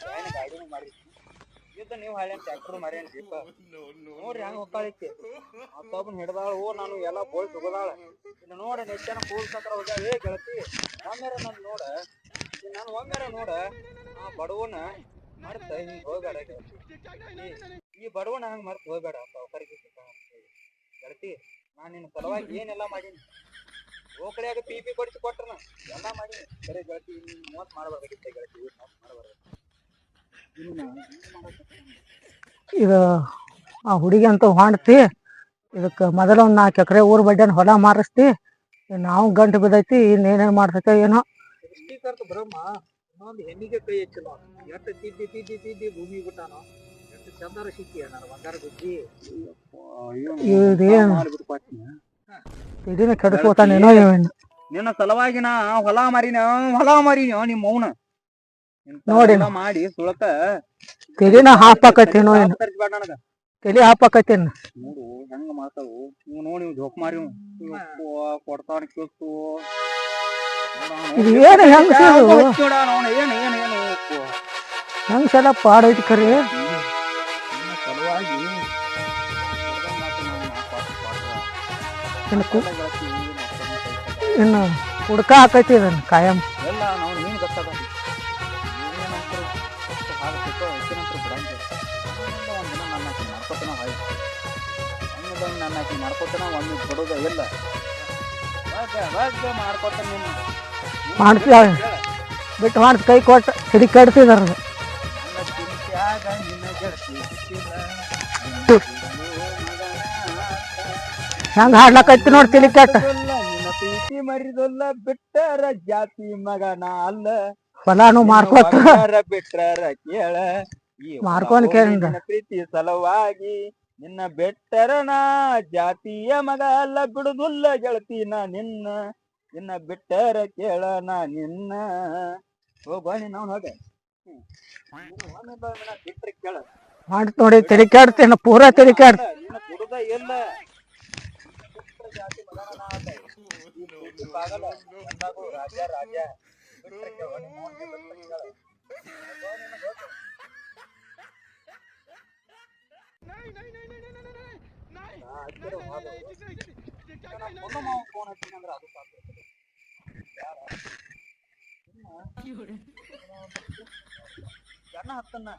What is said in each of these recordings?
Fan ಗಾಡಿನೂ ಮಾಡಿ ಇದ್ದ ನೀವು ಹಳೆ ಟ್ರ್ಯಾಕ್ಟರ್ ಮಾರೇನ್ ಜೀಪ ನೋಡ್ರಿ ಹಂಗ ಹೋಗ್ತಾಳಿಕ್ಕೆ ಮತ್ತೊಬ್ಬನ್ ಹಿಡ್ದಾಳ ಓ ನಾನು ಎಲ್ಲ ಬೋಳ್ ತಗೋದಾಳ ಇನ್ನು ನೋಡ ನೆಚ್ಚನ ಕೂಲ್ ಸಕ್ರ ಹೋಗ್ಯಾಳ ಏ ಗೆಳತಿ ಒಮ್ಮೆರ ನನ್ ನೋಡ ನಾನು ಒಮ್ಮೆರ ನೋಡ ಆ ಬಡವನ ಮರ್ತ ಹಿಂಗ್ ಈ- ಈ ಬಡವನ ಹಂಗ ಮರ್ತ ಹೋಗ್ಬೇಡ ಸಾವುಕಾರಿಗೆ ಗೆಳತಿ ನಾನು ನಿನ್ನ ಸಲುವಾಗಿ ಏನೆಲ್ಲ ಮಾಡೀನಿ ಓಕಳಿಯಾಗ ಪಿ ಪಿ ಕೊಡಿಸಿ ಕೊಟ್ರನ. ಎಲ್ಲ ಮಾಡಿ. ಬರೀ ಗೆಳತಿ ಮೋಸ ಮಾಡಬಾರ್ದಾಗಿತ್ತ ಗೆಳತಿ. ಮೋಸ ಮಾಡಬಾರ್ದು ಇದು ಆ ಹುಡುಗಿ ಅಂತ ಹೊಂಡ್ತಿ ಇದಕ್ಕೆ ಮೊದಲ ಒಂದು ನಾಲ್ಕು ಎಕರೆ ಊರ್ ಬಡ್ಡಿನ ಹೊಲ ಮಾರಿಸ್ತಿ ನಾವು ಗಂಟು ಬಿದ್ದೈತಿ ಇನ್ನೇನೇನು ಮಾಡ್ತೈತೆ ಏನೋ. ಸೃಷ್ಟಿಕರ್ತ ಬ್ರಹ್ಮ ಇನ್ನೊಂದು ಹೆಣ್ಣಿಗೆ ಕೈ ಹೆಚ್ಚಿಲ್ಲ ಎಷ್ಟು ತಿದ್ದಿ ತಿದ್ದಿ ತಿದ್ದಿ ಭೂಮಿ ಬಿಟ್ಟಾನೋ. ಎಷ್ಟು ಚಂದರ ಸಿಕ್ಕಿ ನಾನು ಬಂಗಾರ ಬುದ್ಧಿ ಇದೇನು ತಿಡಿನ ಕೆಡಿಸ್ಕೋತಾನೇನೋ ಇವೇನು ನಿನ್ನ ಸಲುವಾಗಿ ನಾ ಹೊಲ ಮಾರಿನ ಹೊಲ ಮಾರಿನ ನಿಮ್ಮ ಮೌನ ನೋಡಿ. ಮಾಡಿ ಸುಳಕ ತಲೆನ ಹಾಪಾಕತ್ತೇನೋ ಏನು ತಲೆ ಹಾಪಾಕತ್ತೇನ ನೋಡು ಹೆಂಗ ಮಾಡ್ತಾವು? ನೀವು ನೋಡಿ ನೀವು ಜೋಕ್ ಮಾರಿ ಕೊಡ್ತಾನ ಕೇಳ್ತು ಏನು ಇದು ಏನು ಏನು ಏನು ಸಲ ಪಾಡೈತಿ ಖರೆ ಒಮ್ಮೆ ಬಿಡೋದ ಇಲ್ಲ ವಾಗ ವಾಗ ಮಾಡ್ಕೊತ ನೀನು ಮಾಡ್ತೀಯ? ಬಿಟ್ಟು ಮಾಡ್ತು ಕೈ ಕೊಟ್ಟು ಸಿಡಿ ಕಡ್ತಿದಾರ ಹೆಂಗ್ ಹಾಡ್ಲಕೈತಿ ನೋಡಿ ತಿಳಿ ಕೆಟ್ಟ ಪ್ರೀತಿ ಮರಿದೊಲ್ಲ ಬಿಟ್ಟರ ಜಾತಿ ಮಗನ ಅಲ್ಲ ಫಲಾನು ಮಾರ್ಕೋತ. ಬಿಟ್ಟರ ಕೇಳ ಮಾರ್ಕೊಂಡ್ ಕೇಳಿಂದ. ಪ್ರೀತಿ ಸಲುವಾಗಿ ನಿನ್ನ ಬೆಟ್ಟರನ ಜಾತಿಯ ಮಗ ಅಲ್ಲ ಬಿಡುದುಲ್ಲ ಗೆಳತಿ ನಾ ನಿನ್ನ ನಿನ್ನ ಬಿಟ್ಟರ ಕೇಳ ನಾ ನಿನ್ನ ಹೋಗಿ. ನಾವು ಹೋಗ ಬಿಟ್ರೆ ಕೇಳ ಮಾಡಿ ನೋಡಿ, ತಿಳಿ ಕೆಡ್ತೇನ ಪೂರಾ ತಿಳಿ ಕೆಡ್ತ ನಿನ್ನ ಬಿಡುದ ಇಲ್ಲ ಬಿಟ್ರ ಜಾತಿ ಮಗನ ನಾ ಅಲ್ಲ. ಈ ಪ್ರೀತಿ ಪಾಗಲ ಬಂದಾಗು ರಾಜ ರಾಜ ಜನ ಹತ್ತನ್ನ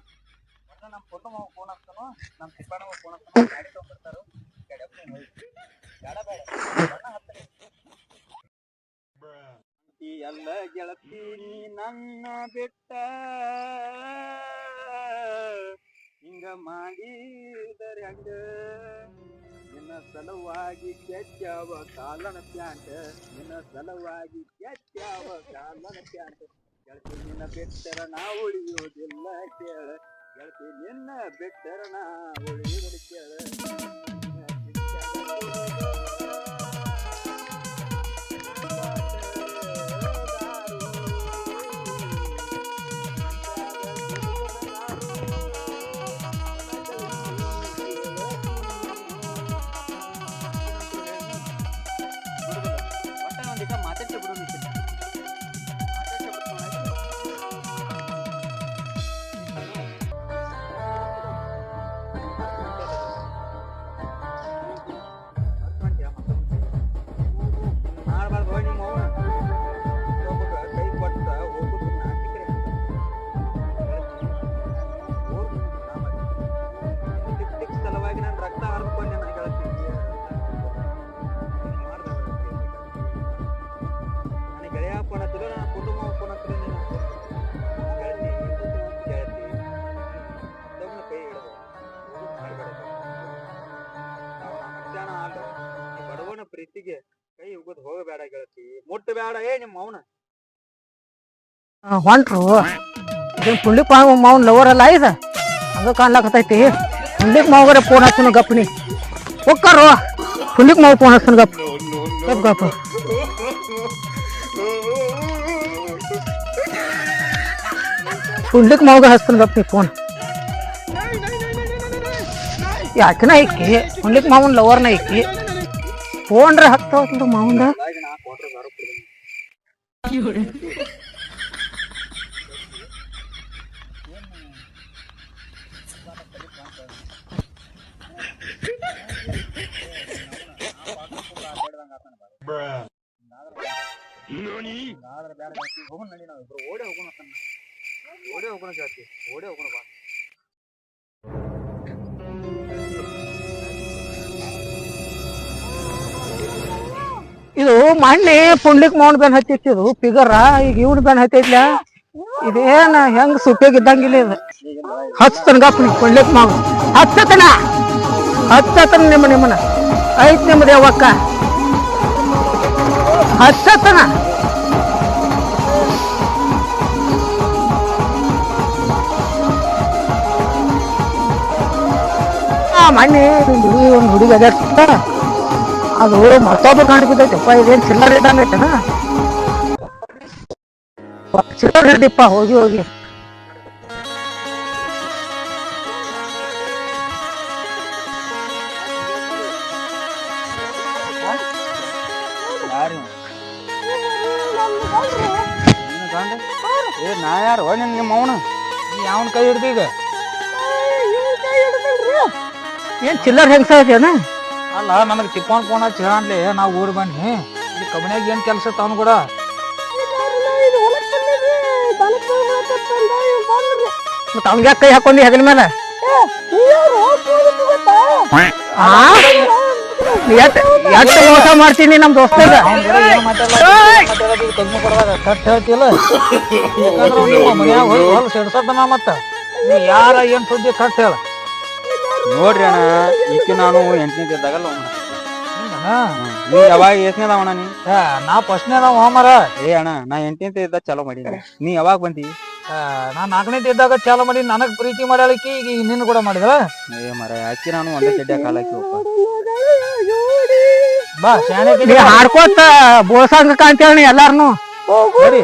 ನಮ್ಮ ಪುಟ್ಟ ಮಾವ ಫೋನ್ ಹಾಕ್ತಾನೋ ನಮ್ಮ ತಿಪ್ಪಣ್ಣ ಫೋನ್ ಹಾಕ್ತಾನೋ ಗಾಡಿ ತಗೊಂಡ್ಬರ್ತಾರೋ ಕಡೆಪ್ಪ ಹೋಗಿ ಎಲ್ಲ ಗೆಳತಿ ನನ್ನ ಬಿಟ್ಟ ಹಿಂಗ ಮಾಡಿದರೆ ಹಂಗ ನಿನ್ನ ಸಲುವಾಗಿ ಕೆಚ್ಚವ ಕಾಲನ ಪ್ಯಾಂಟ್ ನಿನ್ನ ಸಲುವಾಗಿ ಕೆಚ್ಚವ ಕಾಲನ ಪ್ಯಾಂಟ್ ಗೆಳತಿ ನಿನ್ನ ಬಿಟ್ಟರ ನಾ ಉಳಿಯೋದಿಲ್ಲ ಕೇಳ ಗೆಳತಿ ನಿನ್ನ ಬಿಟ್ಟರ ನಾ ಉಳಿಯೋದಿಲ್ಲ যেটা মাছের ಹೊಂಟ್ರು. ಇದೇನ್ ಪುಂಡಿಕ್ ಮಾವನ್ ಲವರ್ ಅಲ್ಲ ಇದ ಅದು ಕಾಣ್ಲಾಕತೈತಿ ಪುಂಡಿಕ್ ಮಾವ್ರೆ ಫೋನ್ ಹಚ್ಚನು ಗಪ್ನಿ ಹೋಗ್ತಾರೋ ಪುಂಡಿಕ್ ಮಾವ ಫೋನ್ ಹಚ್ಚನು ಗಪ್. ಗಪ್ ಗಪ್. ಪುಂಡಿಕ್ ಮಾವಗ ಹಚ್ಚನು ಗಪ್ನಿ ಫೋನ್ ಯಾಕನ ಐಕಿ? ಪುಂಡಿಕ್ ಮಾವನ್ ಲವರ್ನ ಐಕಿ? ಫೋನ್ರೆ ಹತ್ತಾವತ್ತು ಮಾವಂದ ಓಡೇ ಹೋಗೋಣ ಜಾಸ್ತಿ ಓಡೇ ಹೋಗೋಣ ಬಾ ಇದು ಮಣ್ಣಿ ಪುಂಡ್ಲಿಕ್ ಮೌನ್ ಬೆನ್ ಹತ್ತಿತ್ತು ಇದು ಫಿಗರ ಈಗ ಇವ್ನ ಬೆನ್ ಹತ್ತೈತ್ಲ. ಇದೇನ ಹೆಂಗ್ ಸುಪ್ಪಿಯಾಗ ಇದ್ದಂಗಿಲ್ಲ ಇದು. ಹಚ್ಚತನ ಗಪ್ನಿ ಪುಂಡ್ಲಿಕ್ ಮಾವು ಹತ್ತತನ ಹಚ್ಚತನ ನಿಮ್ಮ ನಿಮ್ಮನ ಐತ್ ನಿಮ್ಮ ದೇವಕ್ಕ. ಒಂದು ಹುಡುಗ ಒಂದು ಹುಡುಗಿ ಅದ ಅದು ಮತ್ತೊಬ್ಬರು ಕಂಡು ಇದೇನು ಇದೇನ್ ಚಿಲ್ಲರ್ ಇದ್ದಂಗ ಐತನ ಚಿಲ್ಲರ್ ಹಿಡ್ದಿಪ್ಪ ಹೋಗಿ ಹೋಗಿ. ಏ ನಾ ಯಾರು? ನಿನ್ ನಿಮ್ಮ ಅವನು? ಯಾವನ ಕೈ ಹಿಡ್ದೀಗ ಏನ್ ಚಿಲ್ಲರ್ ಹೆಂಗ್ಸ ಐತೇನ ಅಲ್ಲ ನನಗೆ ತಿಪ್ಪನ್ ಫೋನ್ ಹಚ್ಚಿ ಹೇಳನ್ಲಿ ನಾವು ಊರ್ ಬನ್ನಿ. ಇಲ್ಲಿ ಕಮನ್ಯಾಗ ಏನು ಕೆಲಸ ತಾನು ಕೂಡ. ಮತ್ತೆ ಅವ್ನ್ಗೆ ಕೈ ಹಾಕೊಂಡಿ ಹೆಗಲ ಮೇಲೆ ಆ? ಎಷ್ಟ್ ಎಷ್ಟ್ ಮೋಸ ಮಾಡ್ತೀನಿ ನಮ್ ದೋಸ್ತಗ? ಕಟ್ ಹೇಳ್ತಿಲ್ಲ. ಮನ್ಯಾಗ ಹೊಲ್- ಹೊಲ ಸಿಡ್ಸದ್ದನ ಮತ್ತ. ನೀ ಯಾರ ಏನ್ ಸುದ್ದಿ ಕಟ್ ಹೇಳ. ನೋಡ್ರಿ ಅಣ್ಣ ಈಕೆ ನಾನು ಎಂಟನೇ ಇದ್ದಾಗಲ್ಲ ನೀ ಯಾವಾಗ ಎಷ್ಟನೇದ ಅಣ್ಣ ನೀ? ನಾ ಫಸ್ಟ್ನೇ ಅದಾವ ಮಾರಾ ಏ ಅಣ್ಣ ನಾ ಎಂಟನೇ ಇದ್ದಾಗ ಚಲೋ ಮಾಡೀನಿ. ನೀ ಯಾವಾಗ ಬಂದಿ? ನಾ ನಾಲ್ಕನೇ ಇದ್ದಾಗ ಚಾಲೋ ಮಾಡಿ ನನಗ್ ಪ್ರೀತಿ ಮಾಡಲಿಕ್ಕೆ ಈಗ ನಿನ್ನ ಕೂಡ ಮಾಡಿದ್ರ ಏ ಮರ ಅಕ್ಕಿ ನಾನು ಒಂದೇ ಚಡ್ಡ ಕಾಲ ಹಾಕಿ ಬಾ ಶಾಣೆ ಹಾಡ್ಕೋತ ಬೋಸಂಗ ಕಾಂತೇಳಿ ಎಲ್ಲಾರ್ನು. ಸರಿ.